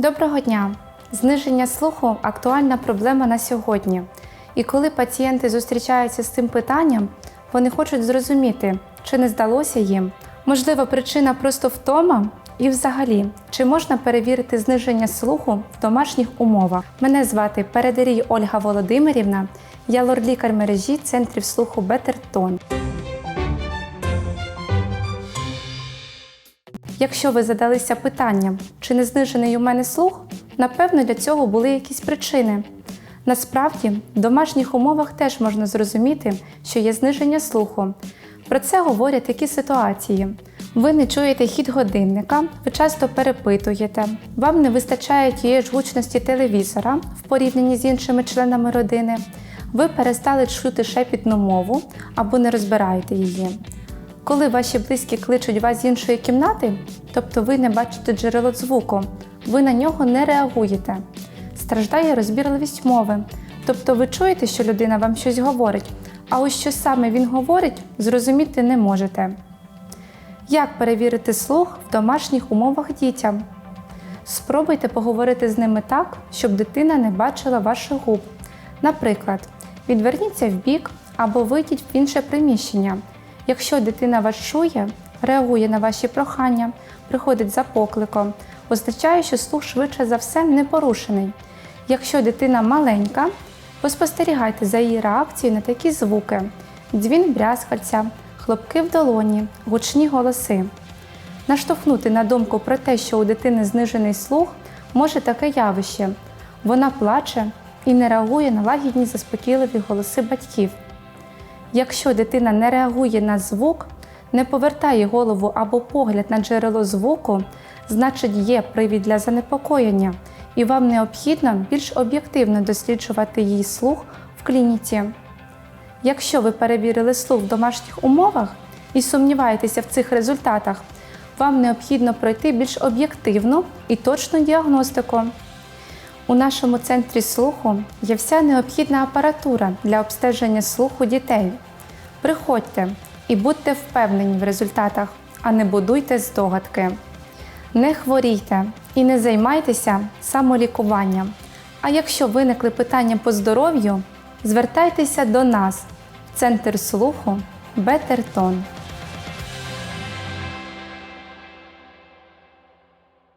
Доброго дня! Зниження слуху актуальна проблема на сьогодні. І коли пацієнти зустрічаються з цим питанням, вони хочуть зрозуміти, чи не здалося їм. Можливо, причина просто втома, і взагалі, чи можна перевірити зниження слуху в домашніх умовах? Мене звати Передарій Ольга Володимирівна, я лор-лікар мережі центрів слуху Бетертон. Якщо ви задалися питанням, чи не знижений у мене слух, напевно, для цього були якісь причини. Насправді, в домашніх умовах теж можна зрозуміти, що є зниження слуху. Про це говорять такі ситуації. Ви не чуєте хід годинника, ви часто перепитуєте, вам не вистачає тієї ж гучності телевізора в порівнянні з іншими членами родини, ви перестали чути шепітну мову або не розбираєте її. Коли ваші близькі кличуть вас з іншої кімнати, тобто ви не бачите джерело звуку, ви на нього не реагуєте. Страждає розбірливість мови, тобто ви чуєте, що людина вам щось говорить, а ось що саме він говорить, зрозуміти не можете. Як перевірити слух в домашніх умовах дітям? Спробуйте поговорити з ними так, щоб дитина не бачила ваших губ. Наприклад, відверніться вбік або вийдіть в інше приміщення. Якщо дитина вас чує, реагує на ваші прохання, приходить за покликом, означає, що слух швидше за все не порушений. Якщо дитина маленька, поспостерігайте за її реакцією на такі звуки: дзвін брязкальця, хлопки в долоні, гучні голоси. Наштовхнути на думку про те, що у дитини знижений слух, може таке явище. Вона плаче і не реагує на лагідні заспокійливі голоси батьків. Якщо дитина не реагує на звук, не повертає голову або погляд на джерело звуку, значить є привід для занепокоєння, і вам необхідно більш об'єктивно досліджувати її слух в клініці. Якщо ви перевірили слух в домашніх умовах і сумніваєтеся в цих результатах, вам необхідно пройти більш об'єктивну і точну діагностику. У нашому центрі слуху є вся необхідна апаратура для обстеження слуху дітей. Приходьте і будьте впевнені в результатах, а не будуйте здогадки. Не хворійте і не займайтеся самолікуванням. А якщо виникли питання по здоров'ю, звертайтеся до нас, Центр слуху Бетертон.